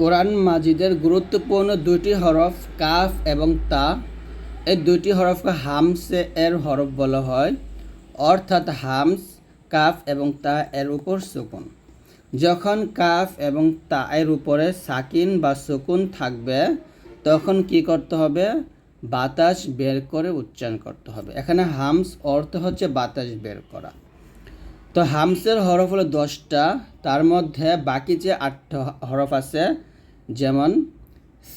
কোরআন মাজিদের গুরুত্বপূর্ণ দুটি হরফ কাফ এবং তা। এই দুটি হরফকে হামসে এর হরফ বলা হয়, অর্থাৎ হামস, কাফ এবং তা এর উপর সুকুন। যখন কাফ এবং তা এর উপরে সাকিন বা সুকুন থাকবে, তখন কি করতে হবে? বাতাস বের করে উচ্চারণ করতে হবে। এখানে হামস অর্থ হচ্ছে বাতাস বের করা। তো হামসের হরফ হলো দশটা, তার মধ্যে বাকি যে আটটা হরফ আছে যেমন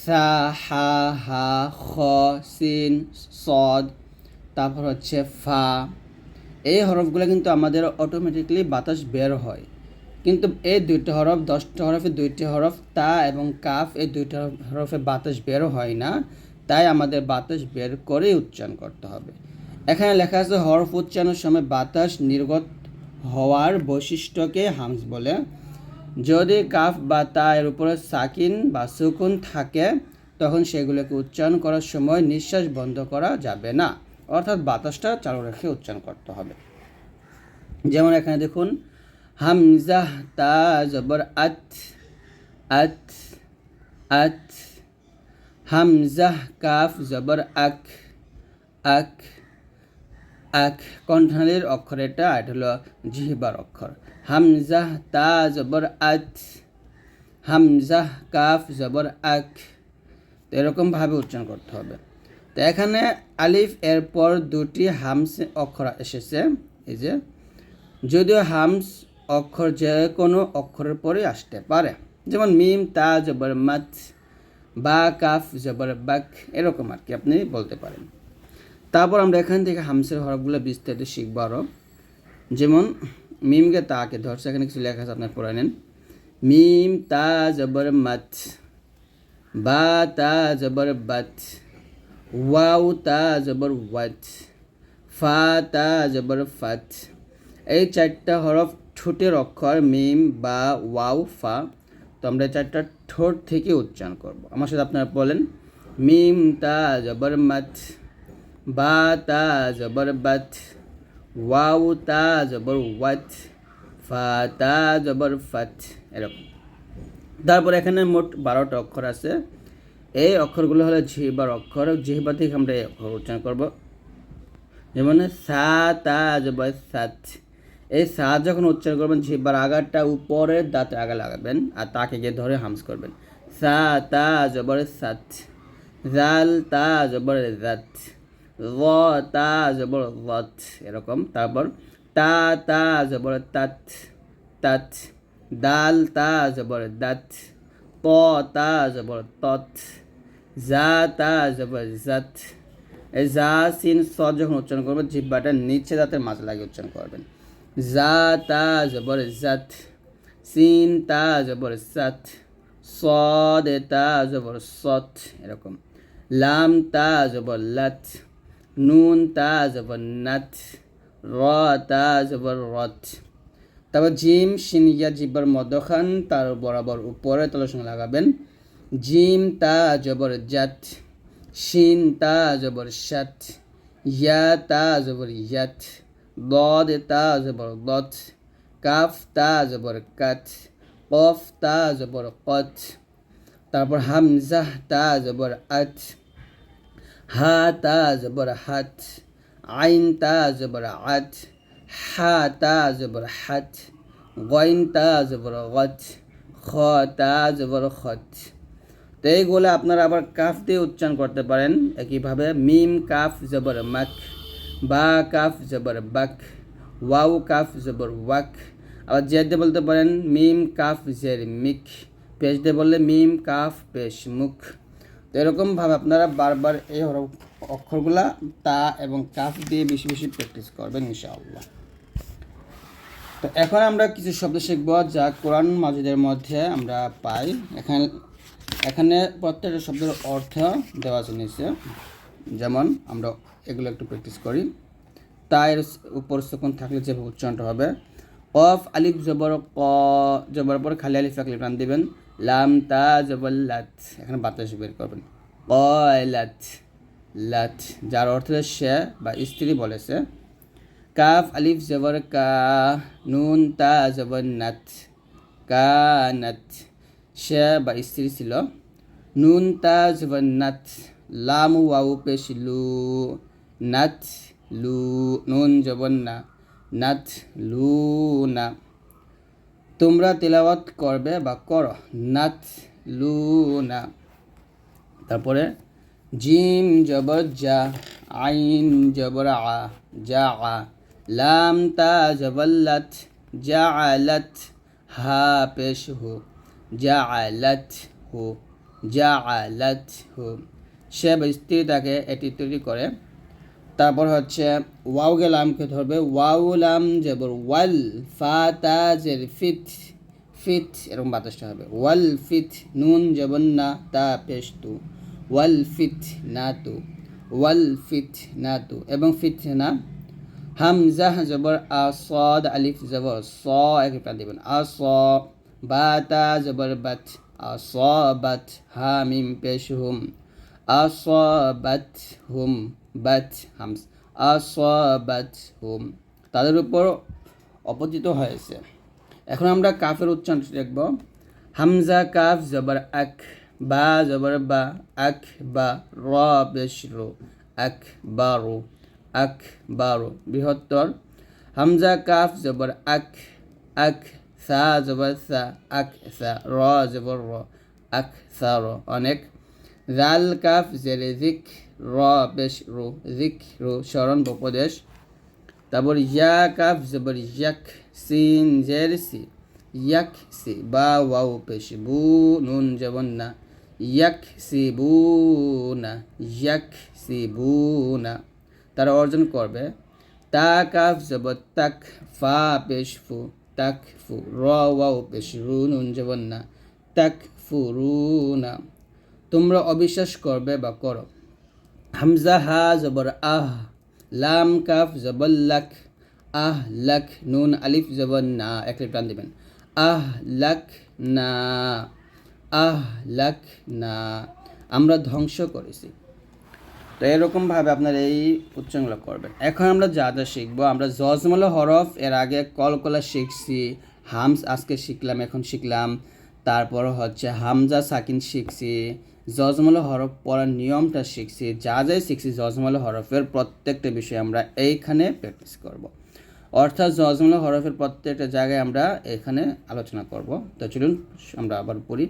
সা, হা হা, খ, সিন, সদ, তারপর হচ্ছে ফা। এই হরফগুলো কিন্তু আমাদের অটোমেটিকলি বাতাস বের হয়। কিন্তু এই দুইটা হরফ, দশটা হরফে দুইটি হরফ, তা এবং কাফ, এই দুইটা হরফে বাতাস বের হয় না। তাই আমাদের বাতাস বের করেই উচ্চারণ করতে হবে। এখানে লেখা আছে, হরফ উচ্চারণের সময় বাতাস নির্গত হওয়ার বৈশিষ্ট্যকে হামস বলে। যদি কাফ বা তা এর উপরে সাকিন বা সুকুন থাকে, তখন সেগুলোকে উচ্চারণ করার সময় নিঃশ্বাস বন্ধ করা যাবে না। অর্থাৎ বাতাসটা চালু রেখে উচ্চারণ করতে হবে। যেমন এখানে দেখুন, হামজা তা জবর আত আত আত, হামজা কাফ জবর আক আক আক কণ্ঠনালীর অক্ষর এটা এটা হলো জিহবার অক্ষর হামজাহ তা জবর আত, হামজাহ কাফ জবর আক তো এরকমভাবে উচ্চারণ করতে হবে। তো এখানে আলিফ এরপর দুটি হামস অক্ষর এসেছে। এই যে, যদিও হামস অক্ষর যে কোনো অক্ষরের পরে আসতে পারে। যেমন মিম, তা জবর মাত, বা কাফ জবর বাক, এরকম আর কি আপনি বলতে পারেন। তারপর আমরা এখান থেকে হামসের হরফগুলো বিস্তারিত শিখব আরও যেমন, মিমকে তাকে ধরছে, এখানে কিছু লেখা আছে, আপনার পড়ে নেন। মিম, তা, জবর, মাত। বা, তা, জবর, বাত। ওয়াও, তা, জবর, ওয়াত। ফা, তা, জবর, ফাত। এই চারটা হরফ ঠোঁটের অক্ষর, মিম, বা, ওয়াও, ফা। তো আমরা চারটা ঠোঁট থেকে উচ্চারণ করব। আমার সাথে আপনারা বলেন, মিম, তা, জবর, মাত। বা তা জবর বাত ওয়াও তা জবর ওয়াত ফা তা জবর ফাত এরকম। তারপর এখানে মোট বারোটা অক্ষর আছে। এই অক্ষরগুলো হলো জিহবার অক্ষর জিহবা থেকে আমরা এই অক্ষর উচ্চারণ করব। যেমন সা তা জবর সাত। এই সা যখন উচ্চারণ করবেন জিহ্বার আগারটা উপরের দাঁতে আগা লাগাবেন আর তাকে গিয়ে ধরে হামস করবেন। সা তা জবর সাত, জাল তা জবর জাত র তা জবর রথ এরকম, তারপর তা তা জবর তাত তাত দাল তা জবর দাত ত তা জবর তত জা তা জবর জাত জা সিন স যখন উচ্চারণ করবেন জিব্বাটা নিচে দাঁতের মাঝে লাগিয়ে উচ্চারণ করবেন। জা তা জবর জাত সিন তা জবর সাত সদ তা জবর সত এরকম। লাম তা জবর লাত নুন তা জবর নাত র তা জবর রথ তারপর জিম শিন ইয়া জিব্বার মধ্যখান তার বরাবর উপরে তলার সঙ্গে লাগাবেন জিম তা জবর জাত শিন তা জবর সাত ইয়া তা জবর ইয়াত ضاد তা জবর দত কাফ তা জবর কাত কফ তা জবর কত তারপর হামজা তা জবর আত হা তা জবর হাত, আইন তা জবর আত, হা তা জবর হাত, গইন তা জবর গত, খ তা জবর খত। তো এইগুলো আপনারা আবার কাফ দিয়ে উচ্চারণ করতে পারেন একইভাবে, মিম, কাফ, জবর মাক, বা কাফ, জবর বাক, ওয়াও, কাফ, জবর ওয়াক। আবার জেদ দিয়ে বলতে পারেন, মিম, কাফ, জের মিক। পেশ দিয়ে বললে মিম, কাফ, পেশ মুখ। তো এরকমভাবে আপনারা বারবার এই অক্ষরগুলা তা এবং কাফ দিয়ে বেশি বেশি প্র্যাকটিস করবেন ইনশাআল্লাহ। তো এখন আমরা কিছু শব্দ শিখব যা কোরআন মাজিদের মধ্যে আমরা পাই। এখানে এখানে প্রত্যেকটা শব্দের অর্থ দেওয়া নিচে। যেমন আমরা এগুলো একটু প্র্যাকটিস করি। তায়ের উপর সুকুন থাকলে যেভাবে উচ্চারণটা হবে। কফ, আলিফ, জবর, ক, জবর পর খালি আলিফ রাখলে টান দিবেন। লাম তা জবর লাত এখানে বাতাস বের করবেন। ক লাত, যার অর্থ সে বা স্ত্রী বলেছে। কাফ আলিফ জবর কা, নুন তা জবর নাত কানাত, সে বা স্ত্রী ছিল। নুন তা জবর নাথ লাম ওয়াউ পেশ নাথ লু, নুন জবর না নাথ লু না তোমরা তেলাওয়াত করবে বা করো। নাথ লু না তারপরে, জিম জবর যা, আইন জবর আ, যা, আ। লাম তা জবল্লাত, যা আলাত, হা পেশ হো, যা আলাত হো, যা আলাত হো। সে স্ত্রী তাকে এটি তৈরি করে। তারপর হচ্ছে ওয়াও লামকে ধরবে, ওয়াউ লাম জবর ওয়াল ফা তা জের ফিত ফিত এরকম বাতাসটা হবে, ওয়াল ফিত নুন জবন না তা পেশ তু ওয়াল ফিত না তু, ওয়াল ফিত না তু, এবং ফিত না হামজা জবর আ সদ আলিফ জবর স এক প্রাণ দিবেন, আ, স, বা, তা জবর বাত, আ, স, বাত হা মিম পেশ, হুম, আ, স, বাত, হুম বাত হামস হুম। তাদের উপর অপতিত হয়েছে। এখন আমরা কাফের উচ্চারণ দেখব। হামজা, কাফ, জবর আক বা, জবর বা আক বা, র বেশ রো আক বা, রো আক বা, রো, বৃহত্তর। হামজা, কাফ, জবর আক আক সা, জবর সা আক সা, র, জবর র আক সা, র, অনেক। জাল, কাফ, জেরে জিক র বেশ রো জিক রো স্মরণ উপদেশ তারপর ইয়া কাফ জবর ইয়াক সিন জের সি ইয়াক সি বা ওয়াও পেশ বু নুন যেমন না ইয়াক সি বু না ইয়াক সি বু না তারা অর্জন করবে। তা কাফ জবর তাক ফা পেশ ফু, তাক ফু র ওয়াও পেশ রু নুন যেমন না তাক ফু রু না। তোমরা অবিশ্বাস করবে বা করো। হামজা হা জবর আহ, লাম কাফ জবর লাক, আহ, লাক, নুন, আলিফ, জবর না। এক টান দিবেন। আহ, লাক, না। আহ, লাক, না। আমরা ধ্বংস করেছি। তো এরকমভাবে আপনার এই উচ্চারণগুলো করবেন। এখন আমরা যা যা শিখব, আমরা জজমল হরফ, এর আগে কলকলা শিখছি, হামস আজকে শিখলাম, এখন শিখলাম তারপর হচ্ছে হামজা, সাকিন শিখছি, জজমল হরফ পড়ার নিয়মটা শিখছি, যা যাই শিখছি জজমল হরফের প্রত্যেকটা বিষয় আমরা এইখানে প্র্যাকটিস করব। অর্থাৎ জজমল হরফের প্রত্যেকটা জায়গায় আমরা এখানে আলোচনা করব। তো চলুন, আমরা আবার পড়ি।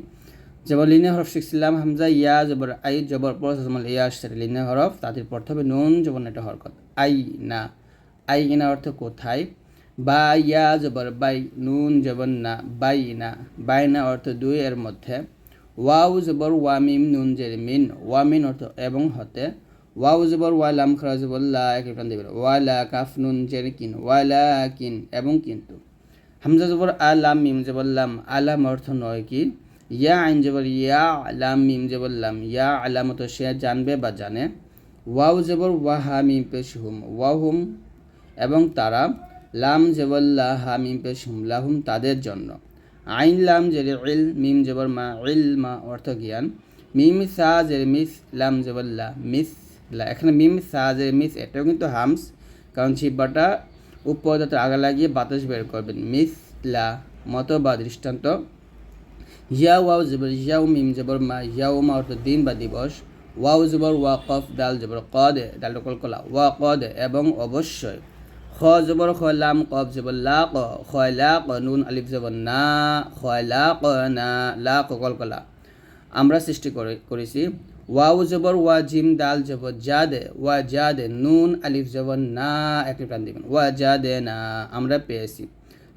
যেমন লিনে হরফ শিখছিলাম, হামজা, ইয়া, জবর, আই, জবর, পর জমল ইয়া আসছে লিনে হরফ, তাদের পড়তে হবে নুন, জবর একটা হরকত। আই, না। আই, ইনা অর্থ কোথায়? বা ইয়া জবর বাই, নুন জবর না, বাই না। বাই না অর্থ দুই এর মধ্যে। ওয়াউ জবর ওয়ামিম নুন জের মিন। ওয়ামিন অর্থ এবং হতে। ওয়াউ জবর ওয়ালাম খরা জবর লা একই প্রাণ দেবেন ওয়ালা কাফ, নুন, জের, কিন। ওয়ালা কিন এবং কিন্তু। হামজা জবর আলাম মিম জবর লাম। আলাম অর্থ নয় কি? ইয়া আইন জবর ইয়া আলাম মিম জবর লাম। ইয়া আলামত সে জানবে বা জানে। ওয়াউ জবর ওয়াহা মিম, পেশ হুম। ওয়াহুম এবং তারা লাম জবল্লা হা মিম পেশ হুম লাহুম তাদের জন্য। আইন লাম জেরে ইল, মিম জবর মা, ইল মা অর্থ জ্ঞান। মিম সা জেরে মিস, লাম জবল্লা মিস, লা, এখানে মিম সা জেরে মিস, এটাও কিন্তু হামস, কারণ জিব্বাটা উপর আগা লাগিয়ে বাতাস বের করবেন। মিস, লা, মত বা দৃষ্টান্ত। ইয়া ওয়াও জবর ইয়াও মিম জবর মা ইয়াও মা অর্থ দিন বা দিবস। ওয়াও জবর ওয়া কফ ডাল জবর কদে ডাল কলকলা, ওয়া কদে, এবং অবশ্যই খ জবর খলাম কফ জবর লা খয়লা ক নুন আলিফ জবর না খয়লা ক না লা ক কলকলা আমরা সৃষ্টি করে করেছি। ওয়াও জবর ওয়া জিম দাল জবর জাদে, ওয়া জাদে নুন আলিফ জবর না, একটি প্রাণ দিবেন। ওয়া জাদে না, আমরা পেয়েছি।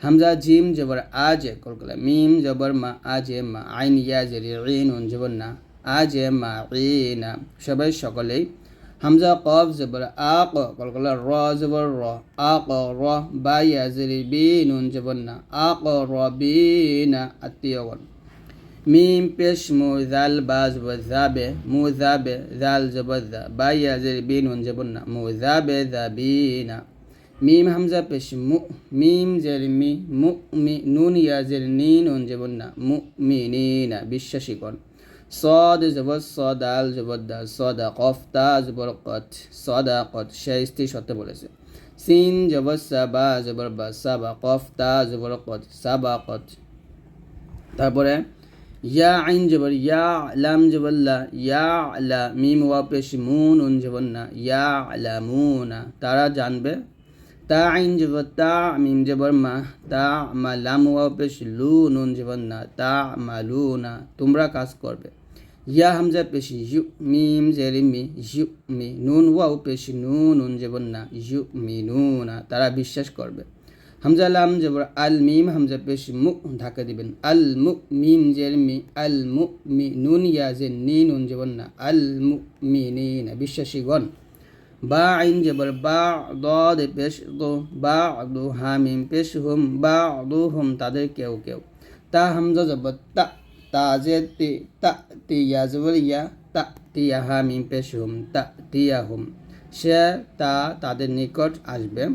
হামজা জিম জবর আজে কলকলা মিম জবর মা, আজে মা। আইন ইয়া জেরি ইনুন জবর না। আজে মা ইনা সবাই সকলেই হামজা কফ জবর আ ক কলকলা র জবর র আ ক র বা ইয়া জেরি বি নুন জবর না আ ক র বি না আত্মীয়গণ মিম পেশ মু জাল বা জবর জাবে, মু জাবে জাল জবর জা বা ইয়া জেরি বি নুন জবর না, মু জাবে জাবিনা মিম হামজা পেশ মু, মিম জের মি, মু মি, নুন ইয়া জের নি নুন যেমন না, মু মি নি না বিশ্বাসীগণ صاد জবর সদাল জবর দা সদা কফ তা জবর কত সদা কত শাইস্তি সত্য বলেছে সিন জবর সাবা জবর বা সাবা কফ তা জবর কত সাবা কত তারপরে ইয়া আইন জবর ইয়া লাম জবর লা ইয়া লা মিম ওয়া পেশ মুন উন জবর না ইয়া লা মুনা তারা জানবে তা আইন জবর তা মিম জবর মা তা মা লাম ওয়া পেশ লু নুন জবর না তা মা লু না তোমরা কাজ করবে ইয়া হামজা পেশি ইউ মিম জেরি মি ইউ মি নুন ওয়াও পেশি নুন নুন জবর না ইউ মি নুনা তারা বিশ্বাস করবে হামজা লাম জবর আল মিম হামজা পেশ মু ঢাকা দিবেন আল মু মিম জের মি আল মু মি নুন ইয়া যে নি নুন জবর না আল মু মি নি না বিশ্বাসীগণ বা আইন জবর বা দ দে পেশ দো বা দু হামিম পেশ হুম বা দু হুম তাদের কেউ কেউ তা হামজা জবর তা তা যে তি তা তি ইয়া জবর ইয়া তা তিয়া হামিম পেশ হুম তা তিয়া হুম সে তা তাদের নিকট আসবে।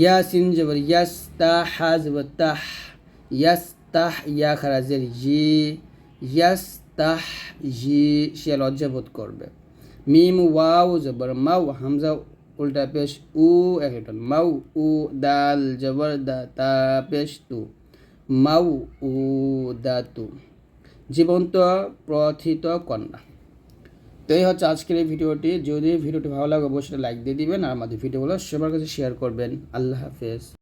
ইয়াসিন জবর ইয়াস তা হা জবর তাহ ইয়াস তাহ ইয়া খারাজের জি ইয়াস তাহ জি সে লজ্জাবোধ করবে। মিম ওয়াও জবর মাউ হামজা উল্টা পেশ উ একটন মাউ উ দাল জবর দা তা পেশ তু মাউ উ দা তু জীবন্ত প্রথিত কন্যা। তো এই হচ্ছে আজকের এই ভিডিওটি। যদি ভিডিওটি ভালো লাগে, অবশ্যই লাইক দিয়ে দিবেন। আর আমাদের ভিডিওগুলো সবার কাছে শেয়ার করবেন। আল্লাহ হাফেজ।